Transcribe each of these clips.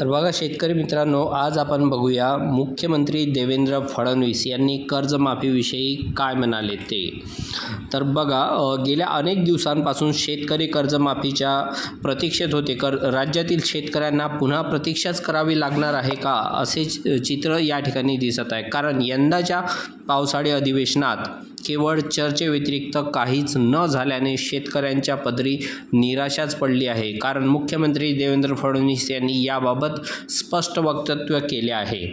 तर बघा शेतकरी मित्रांनो आज आपण बघूया मुख्यमंत्री देवेंद्र फडणवीस यांनी कर्जमाफीविषयी काय म्हणाले ते. तर बघा गेल्या अनेक दिवसांपासून शेतकरी कर्जमाफीच्या प्रतीक्षेत होते. कर राज्यातील शेतकऱ्यांना पुन्हा प्रतीक्षाच करावी लागणार आहे का असे चि- चित्र या ठिकाणी दिसत आहे. कारण यंदाच्या पावसाळी अधिवेशनात केवळ चर्चेव्यतिरिक्त काहीच न झाल्याने शेतकऱ्यांच्या पदरी निराशाच पडली आहे. कारण मुख्यमंत्री देवेंद्र फडणवीस यांनी याबाबत स्पष्ट वक्तव्य केले आहे.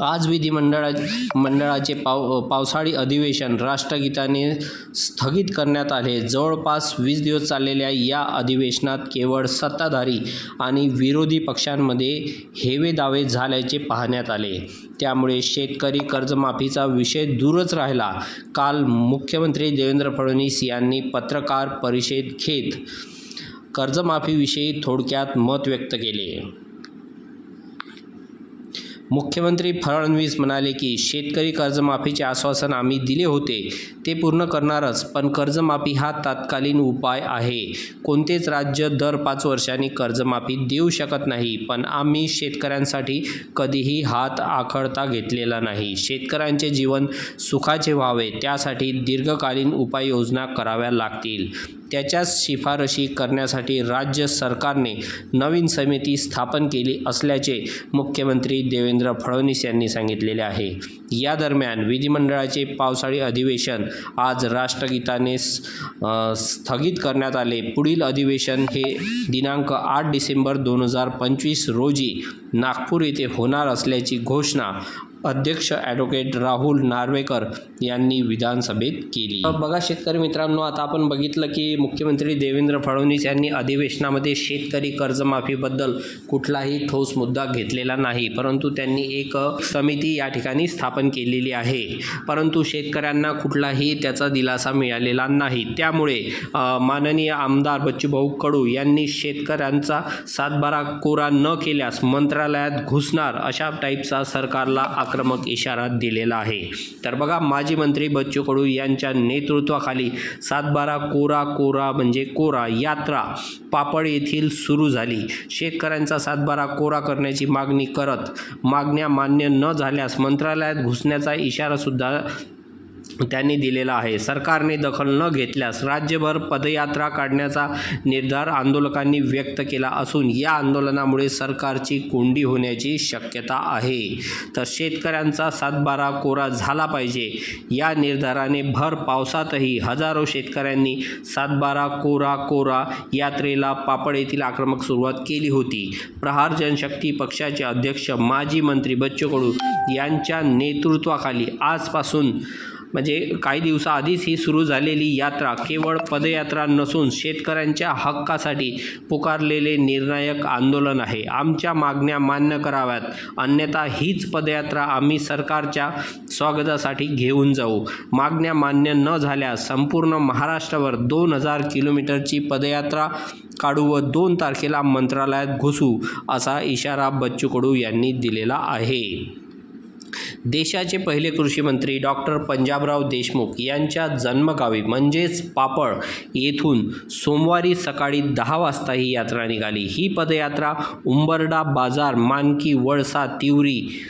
आज विधिमंडळा मंडळाचे पाव पावसाळी अधिवेशन राष्ट्रगीताने स्थगित करण्यात आले. जवळपास वीस दिवस चाललेल्या या अधिवेशनात केवळ सत्ताधारी आणि विरोधी पक्षांमध्ये हेवे दावे झाल्याचे पाहण्यात आले. त्यामुळे शेतकरी कर्जमाफीचा विषय दूरच राहिला. काल मुख्यमंत्री देवेंद्र फडणवीस यांनी पत्रकार परिषद घेत कर्जमाफीविषयी थोडक्यात मत व्यक्त केले. मुख्यमंत्री फडणवीस म्हणाले की शेतकरी कर्जमाफीचे आश्वासन आम्ही दिले होते ते पूर्ण करणारच पण कर्जमाफी हा तात्कालीन उपाय आहे. कोणतेच राज्य दर पाच वर्षांनी कर्जमाफी देऊ शकत नाही पण आम्ही शेतकऱ्यांसाठी कधीही हात आखडता घेतलेला नाही. शेतकऱ्यांचे जीवन सुखाचे व्हावे त्यासाठी दीर्घकालीन उपाययोजना कराव्या लागतील. त्याच्याच शिफारशी करण्यासाठी राज्य सरकारने नवीन समिती स्थापन केली असल्याचे मुख्यमंत्री देवेंद्र फडणवीस यांनी सांगितलेले आहे. या दरम्यान विधिमंडळाचे पावसाळी अधिवेशन आज राष्ट्रगीताने स्थगित करण्यात आले. पुढील अधिवेशन हे दिनांक आठ डिसेंबर दोन हजार पंचवीस रोजी नागपूर येथे होणार असल्याची घोषणा अध्यक्ष ॲडव्होकेट राहुल नार्वेकर यांनी विधानसभेत केली. बघा शेतकरी मित्रांनो आता आपण बघितलं की मुख्यमंत्री देवेंद्र फडणवीस यांनी अधिवेशनामध्ये शेतकरी कर्जमाफीबद्दल कुठलाही ठोस मुद्दा घेतलेला नाही. परंतु त्यांनी एक समिती या ठिकाणी स्थापन केलेली आहे. परंतु शेतकऱ्यांना कुठलाही त्याचा दिलासा मिळालेला नाही. त्यामुळे माननीय आमदार बच्चूभाऊ कडू यांनी शेतकऱ्यांचा सातबारा कोरा न केल्यास मंत्रालयात घुसणार अशा टाईपचा सरकारला आक्रमक इशारा दिलेला आहे. तर बघा माजी मंत्री बच्चू कडू यांच्या नेतृत्वाखाली सातबारा कोरा कोरा म्हणजे कोरा यात्रा पापड येथील सुरू झाली. शेतकऱ्यांचा सातबारा कोरा करण्याची मागणी करत मागण्या मान्य न झाल्यास मंत्रालयात घुसण्याचा इशारासुद्धा त्यांनी दिलेला आहे. सरकारने दखल न घेतल्यास राज्यभर पदयात्रा काढण्याचा निर्धार आंदोलकांनी व्यक्त केला असून या आंदोलनामुळे सरकारची कोंडी होण्याची शक्यता आहे. तर शेतकऱ्यांचा सातबारा कोरा झाला पाहिजे. या निर्धाराने भर पावसातही हजारो शेतकऱ्यांनी सातबारा कोरा कोरा यात्रेला पापड येथील आक्रमक सुरुवात केली होती. प्रहार जनशक्ती पक्षाचे अध्यक्ष माजी मंत्री बच्चू कडू यांच्या नेतृत्वाखाली आजपासून म्हणजे काही दिवसाआधीच ही सुरू झालेली यात्रा केवळ पदयात्रा नसून शेतकऱ्यांच्या हक्कासाठी पुकारलेले निर्णायक आंदोलन आहे. आमच्या मागण्या मान्य कराव्यात. अन्यथा हीच पदयात्रा आम्ही सरकारच्या स्वागतासाठी घेऊन जाऊ. मागण्या मान्य न झाल्यास संपूर्ण महाराष्ट्रावर दोन हजार किलोमीटरची पदयात्रा काढू व दोन तारखेला मंत्रालयात घुसू असा इशारा बच्चू कडू यांनी दिलेला आहे. देशाचे पहिले कृषीमंत्री डॉक्टर पंजाबराव देशमुख यांच्या जन्मगावी म्हणजेच पापड येथून सोमवारी सकाळी दहा वाजता ही यात्रा निघाली. ही पदयात्रा उंबरडा बाजार मानकी वळसा तिवरी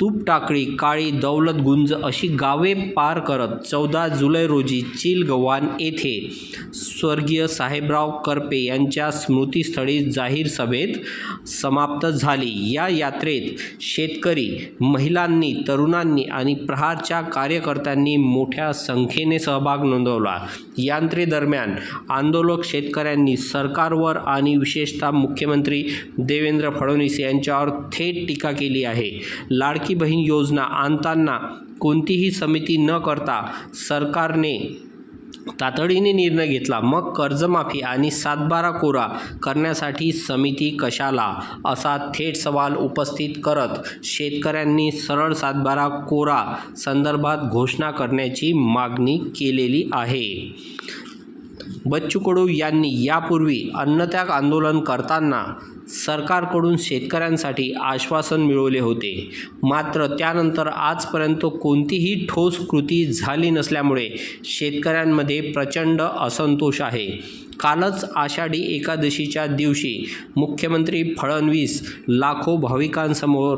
तूपटाकळी काळी दौलत गुंज अशी गावे पार करत चौदा जुलै रोजी चिलगव्हाण येथे स्वर्गीय साहेबराव करपे यांच्या स्मृतीस्थळी जाहीर सभेत समाप्त झाली. या यात्रेत शेतकरी महिलांनी तरुणांनी आणि प्रहारच्या कार्यकर्त्यांनी मोठ्या संख्येने सहभाग नोंदवला. यात्रेदरम्यान आंदोलक शेतकऱ्यांनी सरकारवर आणि विशेषतः मुख्यमंत्री देवेंद्र फडणवीस यांच्यावर थेट टीका केली आहे. लाडकी बहीण योजना आणताना कोणतीही समिती न करता सरकारने तातडीने निर्णय घेतला. मग कर्जमाफी आणि सातबारा कोरा करण्यासाठी समिती कशाला? असा थेट सवाल उपस्थित करत शेतकऱ्यांनी सरळ सातबारा कोरा संदर्भात घोषणा करण्याची मागणी केलेली आहे. बच्चू कडू यांनी यापूर्वी अन्नत्याग आंदोलन करताना सरकारकडून शेतकऱ्यांसाठी आश्वासन मिळवले होते. मात्र त्यानंतर आजपर्यंत कोणतीही ठोस कृती झाली नसल्यामुळे शेतकऱ्यांमध्ये प्रचंड असंतोष आहे. कालच आषाढी एकादशीच्या दिवशी मुख्यमंत्री फडणवीस लाखो भाविकांसमोर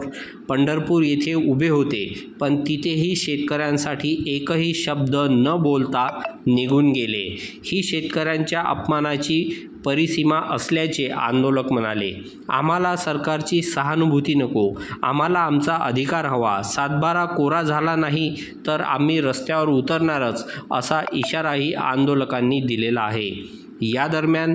पंढरपूर येथे उभे होते. पण तिथेही शेतकऱ्यांसाठी एकही शब्द न बोलता निघून गेले. ही शेतकऱ्यांच्या अपमानाची परिसीमा असल्याचे आंदोलक म्हणाले. आम्हाला सरकारची सहानुभूती नको. आम्हाला आमचा अधिकार हवा. सातबारा कोरा झाला नाही तर आम्ही रस्त्यावर उतरणारच असा इशाराही आंदोलकांनी दिलेला आहे. या दरम्यान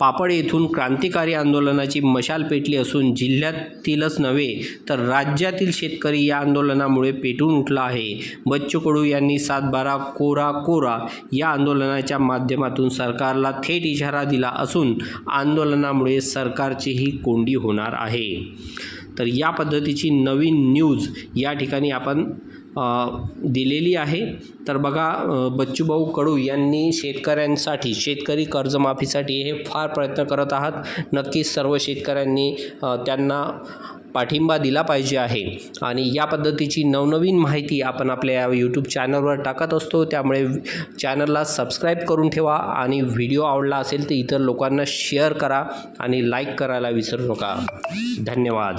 पापड येथून क्रांतिकारी आंदोलनाची मशाल पेटली असून जिल्ह्यातीलच नव्हे तर राज्यातील शेतकरी या आंदोलनामुळे पेटून उठला आहे. बच्चू कडू यांनी सातबारा कोरा कोरा या आंदोलनाच्या माध्यमातून सरकारला थेट इशारा दिला असून आंदोलनामुळे सरकारचीही कोंडी होणार आहे. तर या पद्धतीची नवीन न्यूज या ठिकाणी आपण दिलेली आहे. तर बघा बच्चूभाऊ कडू यांनी शेतकऱ्यांसाठी शेतकरी कर्जमाफीसाठी हे फार प्रयत्न करत आहात. नक्कीच सर्व शेतकऱ्यांनी त्यांना पाठिंबा दिला पाहिजे आहे. आणि या पद्धतीची नवनवीन माहिती आपण आपल्या या यूट्यूब चॅनलवर टाकत असतो. त्यामुळे चॅनलला सबस्क्राईब करून ठेवा आणि व्हिडिओ आवडला असेल तर इतर लोकांना शेअर करा आणि लाईक करायला विसरू नका. धन्यवाद.